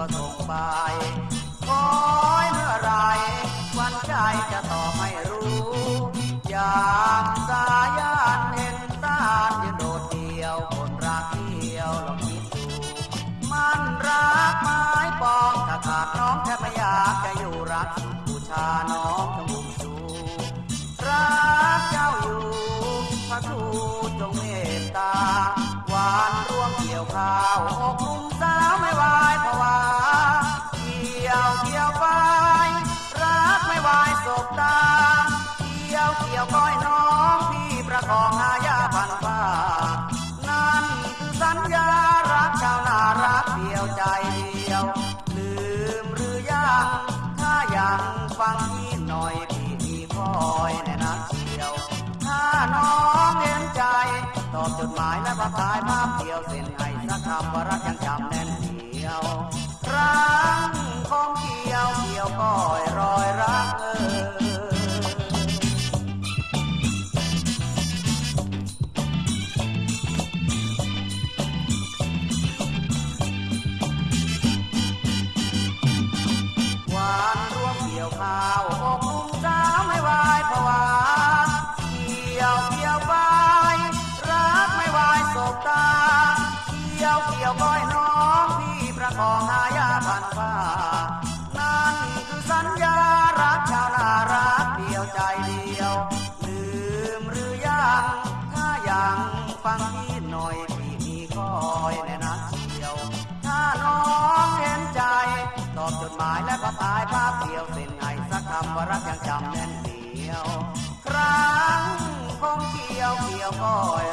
บายคอยเมื่อไรวันใจจะตอบไม่รู้ อยากสายานเห็นตายืนโดดเดี่ยวคนรักเดียวลองคิดดูมันรักไม้ปองถ้าขาดน้องแทบไม่อยากจะอยู่รักบูชาน้องจงมุ่งสูรักเจ้าอยู่พระครูจงเมตตาหวานร่วงเกี่ยวข้าวอกนุ่ม เกี่ยวไปรักไม่ไหวสบตาเกี่ยวเกี่ยวก้อยน้องพี่ประคองหายาพันฟ้านั่นคือสัญญารักชาวนารักเดียวใจเดียว ลืมหรือยังถ้ายังฟังพี่หน่อยพี่ที่คอยแน่นักเชียว ถ้าน้องเห็นใจ ตอบจดหมายและประกายภาพเดียวเส้นให้สักคำว่ารักยังจำแน่นเดียว เกี่ยวเกี่ยวก้อยน้องพี่ประคองหายาพันฟ้านั่นคือสัญญารักชาวนารักเดียวใจเดียว ลืมหรือยังถ้ายังฟังพี่หน่อยพี่มีคอยแน่นักเชียว ถ้าน้องเห็นใจ ตอบจดหมายและก็ตายภาพเดียวเส้นให้สักคำว่ารักยังจำแน่นเดียว ครั้งคงเกี่ยวเกี่ยวก้อย